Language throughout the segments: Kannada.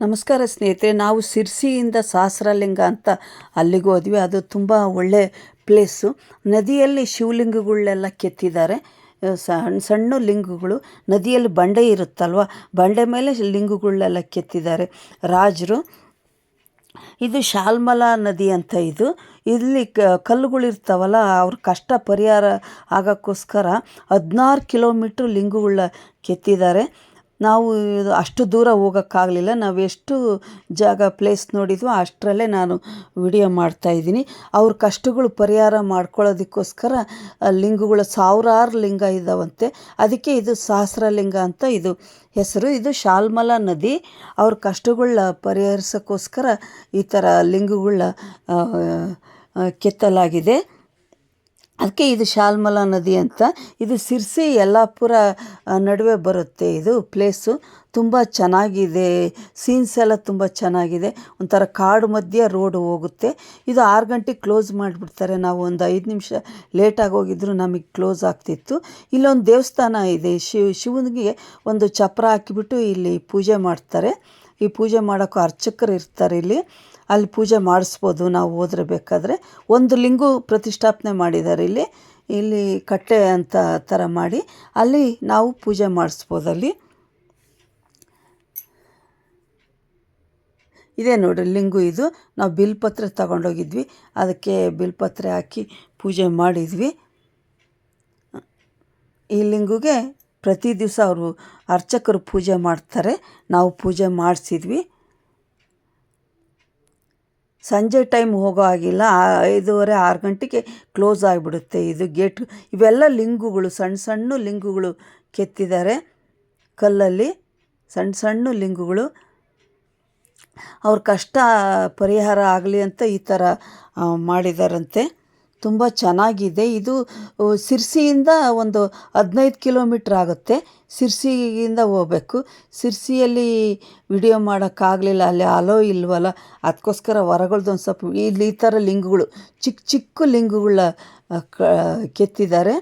ನಮಸ್ಕಾರ ಸ್ನೇಹಿತರೆ, ನಾವು ಸಿರ್ಸಿಯಿಂದ ಸಹಸ್ರಲಿಂಗ ಅಂತ ಅಲ್ಲಿಗೆ ಹೋದ್ವಿ. ಅದು ತುಂಬ ಒಳ್ಳೆ ಪ್ಲೇಸು ನದಿಯಲ್ಲಿ ಶಿವಲಿಂಗಗಳ್ನೆಲ್ಲ ಕೆತ್ತಿದ್ದಾರೆ. ಸಣ್ಣ ಸಣ್ಣ ಲಿಂಗಗಳು. ನದಿಯಲ್ಲಿ ಬಂಡೆ ಇರುತ್ತಲ್ವ? ಬಂಡೆ ಮೇಲೆ ಲಿಂಗಗಳ್ನೆಲ್ಲ ಕೆತ್ತಿದ್ದಾರೆ. ರಾಜರು. ಇದು ಶಾಲ್ಮಲಾ ನದಿ ಅಂತ ಇದು. ಇಲ್ಲಿ ಕಲ್ಲುಗಳು ಕಲ್ಲುಗಳಿರ್ತಾವಲ್ಲ ಅವ್ರ ಕಷ್ಟ ಪರಿಹಾರ ಆಗೋಕ್ಕೋಸ್ಕರ ಹದಿನಾರು ಕಿಲೋಮೀಟ್ರ್ ಲಿಂಗುಗಳ ಕೆತ್ತಿದ್ದಾರೆ. ನಾವು ಅಷ್ಟು ದೂರ ಹೋಗೋಕ್ಕಾಗಲಿಲ್ಲ. ನಾವು ಎಷ್ಟು ಜಾಗ ಪ್ಲೇಸ್ ನೋಡಿದ್ವೋ ಅಷ್ಟರಲ್ಲೇ ನಾನು ವಿಡಿಯೋ ಮಾಡ್ತಾಯಿದ್ದೀನಿ ಅವ್ರ ಕಷ್ಟಗಳು ಪರಿಹಾರ ಮಾಡ್ಕೊಳ್ಳೋದಕ್ಕೋಸ್ಕರ ಲಿಂಗಗಳು ಸಾವಿರಾರು ಲಿಂಗ ಇದ್ದಾವಂತೆ ಅದಕ್ಕೆ ಇದು ಸಹಸ್ರಲಿಂಗ ಅಂತ ಇದು ಹೆಸರು. ಇದು ಶಾಲ್ಮಲಾ ನದಿ. ಅವ್ರ ಕಷ್ಟಗಳನ್ನ ಪರಿಹರಿಸೋಕ್ಕೋಸ್ಕರ ಈ ಥರ ಲಿಂಗಗಳನ್ನ ಕೆತ್ತಲಾಗಿದೆ. ಅದಕ್ಕೆ ಇದು ಶಾಲ್ಮಲ ನದಿ ಅಂತ. ಇದು ಸಿರ್ಸಿ ಯಲ್ಲಾಪುರ ನಡುವೆ ಬರುತ್ತೆ ಇದು ಪ್ಲೇಸು. ತುಂಬ ಚೆನ್ನಾಗಿದೆ. ಸೀನ್ಸ್ ಎಲ್ಲ ತುಂಬ ಚೆನ್ನಾಗಿದೆ. ಒಂಥರ ಕಾಡು ಮಧ್ಯೆ ರೋಡು ಹೋಗುತ್ತೆ. ಇದು ಆರು ಗಂಟೆಗೆ ಕ್ಲೋಸ್ ಮಾಡಿಬಿಡ್ತಾರೆ. ನಾವು ಒಂದು ಐದು ನಿಮಿಷ ಲೇಟಾಗಿ ಹೋಗಿದ್ರು ನಮಗೆ ಕ್ಲೋಸ್ ಆಗ್ತಿತ್ತು. ಇಲ್ಲೊಂದು ದೇವಸ್ಥಾನ ಇದೆ. ಶಿವ ಶಿವನಿಗೆ ಒಂದು ಚಪ್ರ ಹಾಕಿಬಿಟ್ಟು ಇಲ್ಲಿ ಪೂಜೆ ಮಾಡ್ತಾರೆ. ಈ ಪೂಜೆ ಮಾಡೋಕ್ಕೂ ಅರ್ಚಕರು ಇರ್ತಾರೆ ಇಲ್ಲಿ. ಅಲ್ಲಿ ಪೂಜೆ ಮಾಡಿಸ್ಬೋದು ನಾವು ಹೋದ್ರೆ ಬೇಕಾದರೆ. ಒಂದು ಲಿಂಗು ಪ್ರತಿಷ್ಠಾಪನೆ ಮಾಡಿದ್ದಾರೆ ಇಲ್ಲಿ. ಇಲ್ಲಿ ಕಟ್ಟೆ ಅಂತ ಥರ ಮಾಡಿ. ಅಲ್ಲಿ ನಾವು ಪೂಜೆ ಮಾಡಿಸ್ಬೋದು ಅಲ್ಲಿ. ಇದೇ ನೋಡಿ ಲಿಂಗು ಇದು. ನಾವು ಬಿಲ್ಪತ್ರೆ ತಗೊಂಡೋಗಿದ್ವಿ. ಅದಕ್ಕೆ ಬಿಲ್ಪತ್ರೆ ಹಾಕಿ ಪೂಜೆ ಮಾಡಿದ್ವಿ. ಈ ಲಿಂಗುಗೆ ಪ್ರತಿ ದಿವಸ ಅವರು ಅರ್ಚಕರು ಪೂಜೆ ಮಾಡ್ತಾರೆ. ನಾವು ಪೂಜೆ ಮಾಡಿಸಿದ್ವಿ. ಸಂಜೆ ಟೈಮ್ ಹೋಗೋ ಹಾಗಿಲ್ಲ. ಐದೂವರೆ, ಆರು ಗಂಟೆಗೆ ಕ್ಲೋಸ್ ಆಗಿಬಿಡುತ್ತೆ ಇದು ಗೇಟ್. ಇವೆಲ್ಲ ಲಿಂಗುಗಳು ಸಣ್ಣ ಸಣ್ಣ ಲಿಂಗುಗಳು ಕೆತ್ತಿದ್ದಾರೆ ಕಲ್ಲಲ್ಲಿ. ಸಣ್ಣ ಸಣ್ಣ ಲಿಂಗುಗಳು. ಅವ್ರ ಕಷ್ಟ ಪರಿಹಾರ ಆಗಲಿ ಅಂತ ಈ ಥರ ಮಾಡಿದಾರಂತೆ. ತುಂಬ ಚೆನ್ನಾಗಿದೆ. ಇದು ಸಿರ್ಸಿಯಿಂದ ಒಂದು ಹದಿನೈದು ಕಿಲೋಮೀಟ್ರ್ ಆಗುತ್ತೆ. ಸಿರ್ಸಿಯಿಂದ ಹೋಗ್ಬೇಕು. ಸಿರ್ಸಿಯಲ್ಲಿ ವಿಡಿಯೋ ಮಾಡೋಕ್ಕಾಗಲಿಲ್ಲ. ಅಲ್ಲಿ ಅಲೋ ಇಲ್ವಲ್ಲ? ಅದಕ್ಕೋಸ್ಕರ ಹೊರಗಳ್ದೊಂದು ಸ್ವಲ್ಪ ಇಲ್ಲಿ ಈ ಥರ ಲಿಂಗಗಳು ಚಿಕ್ಕ ಚಿಕ್ಕ ಲಿಂಗಗಳ ಕೆತ್ತಿದ್ದಾರೆ.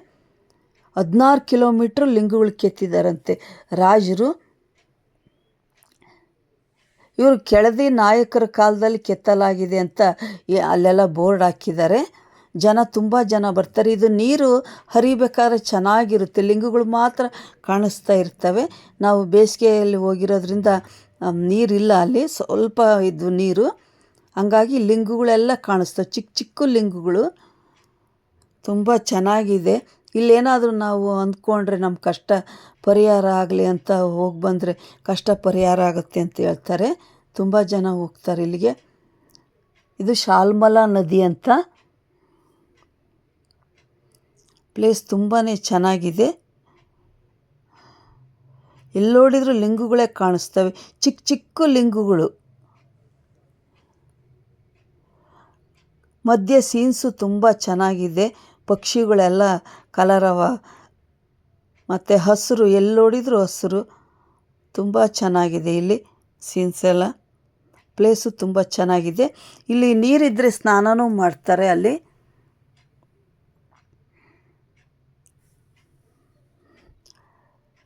ಹದಿನಾರು ಕಿಲೋಮೀಟ್ರ್ ಲಿಂಗಗಳು ಕೆತ್ತಿದ್ದಾರಂತೆ ರಾಜರು. ಇವರು ಕೆಳದಿ ನಾಯಕರ ಕಾಲದಲ್ಲಿ ಕೆತ್ತಲಾಗಿದೆ ಅಂತ ಅಲ್ಲೆಲ್ಲ ಬೋರ್ಡ್ ಹಾಕಿದ್ದಾರೆ. ಜನ ತುಂಬ ಜನ ಬರ್ತಾರೆ. ಇದು ನೀರು ಹರಿಬೇಕಾದ್ರೆ ಚೆನ್ನಾಗಿರುತ್ತೆ. ಲಿಂಗಗಳು ಮಾತ್ರ ಕಾಣಿಸ್ತಾ ಇರ್ತವೆ. ನಾವು ಬೇಸಿಗೆಯಲ್ಲಿ ಹೋಗಿರೋದ್ರಿಂದ ನೀರಿಲ್ಲ ಅಲ್ಲಿ. ಸ್ವಲ್ಪ ಇದು ನೀರು. ಹಂಗಾಗಿ ಲಿಂಗಗಳೆಲ್ಲ ಕಾಣಿಸ್ತವೆ ಚಿಕ್ಕ ಚಿಕ್ಕ ಲಿಂಗಗಳು. ತುಂಬ ಚೆನ್ನಾಗಿದೆ. ಇಲ್ಲೇನಾದರೂ ನಾವು ಅಂದ್ಕೊಂಡ್ರೆ ನಮ್ಮ ಕಷ್ಟ ಪರಿಹಾರ ಆಗಲಿ ಅಂತ ಹೋಗಿ ಬಂದರೆ ಕಷ್ಟ ಪರಿಹಾರ ಆಗುತ್ತೆ ಅಂತ ಹೇಳ್ತಾರೆ. ತುಂಬ ಜನ ಹೋಗ್ತಾರೆ ಇಲ್ಲಿಗೆ. ಇದು ಶಾಲ್ಮಲಾ ನದಿ ಅಂತ. ಪ್ಲೇಸ್ ತುಂಬಾ ಚೆನ್ನಾಗಿದೆ. ಎಲ್ಲೋಡಿದ್ರು ಲಿಂಗುಗಳೇ ಕಾಣಿಸ್ತವೆ. ಚಿಕ್ಕ ಚಿಕ್ಕ ಲಿಂಗುಗಳು. ಮಧ್ಯೆ ಸೀನ್ಸು ತುಂಬ ಚೆನ್ನಾಗಿದೆ. ಪಕ್ಷಿಗಳೆಲ್ಲ ಕಲರವ. ಮತ್ತು ಹಸಿರು ಎಲ್ಲೋಡಿದ್ರು ಹಸಿರು. ತುಂಬ ಚೆನ್ನಾಗಿದೆ ಇಲ್ಲಿ ಸೀನ್ಸ್ ಎಲ್ಲ. ಪ್ಲೇಸು ತುಂಬ ಚೆನ್ನಾಗಿದೆ. ಇಲ್ಲಿ ನೀರಿದ್ದರೆ ಸ್ನಾನನೂ ಮಾಡ್ತಾರೆ ಅಲ್ಲಿ.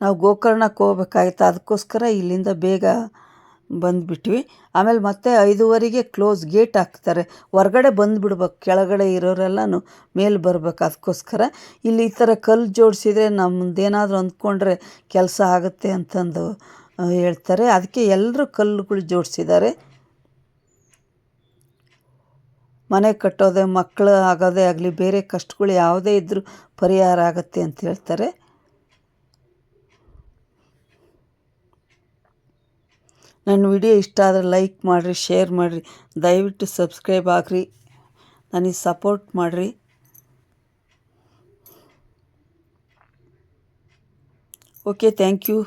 ನಾವು ಗೋಕರ್ಣಕ್ಕೆ ಹೋಗ್ಬೇಕಾಗಿತ್ತು. ಅದಕ್ಕೋಸ್ಕರ ಇಲ್ಲಿಂದ ಬೇಗ ಬಂದುಬಿಟ್ವಿ. ಆಮೇಲೆ ಮತ್ತೆ ಐದುವರೆಗೆ ಕ್ಲೋಸ್ ಗೇಟ್ ಹಾಕ್ತಾರೆ. ಹೊರ್ಗಡೆ ಬಂದುಬಿಡ್ಬೇಕು. ಕೆಳಗಡೆ ಇರೋರೆಲ್ಲನೂ ಮೇಲೆ ಬರಬೇಕು ಅದಕ್ಕೋಸ್ಕರ. ಇಲ್ಲಿ ಈ ಥರ ಕಲ್ಲು ಜೋಡಿಸಿದ್ರೆ ನಮ್ಮದೇನಾದರೂ ಅಂದ್ಕೊಂಡ್ರೆ ಕೆಲಸ ಆಗುತ್ತೆ ಅಂತಂದು ಹೇಳ್ತಾರೆ. ಅದಕ್ಕೆ ಎಲ್ಲರೂ ಕಲ್ಲುಗಳು ಜೋಡಿಸಿದ್ದಾರೆ. ಮನೆ ಕಟ್ಟೋದೇ, ಮಕ್ಕಳು ಆಗೋದೇ ಆಗಲಿ, ಬೇರೆ ಕಷ್ಟಗಳು ಯಾವುದೇ ಇದ್ದರೂ ಪರಿಹಾರ ಆಗುತ್ತೆ ಅಂತ ಹೇಳ್ತಾರೆ. ನನ್ನ ವಿಡಿಯೋ ಇಷ್ಟ ಆದರೆ ಲೈಕ್ ಮಾಡಿರಿ, ಶೇರ್ ಮಾಡಿರಿ. ದಯವಿಟ್ಟು ಸಬ್ಸ್ಕ್ರೈಬ್ ಆಗಿರಿ. ನನಗೆ ಸಪೋರ್ಟ್ ಮಾಡಿರಿ. Okay, thank you.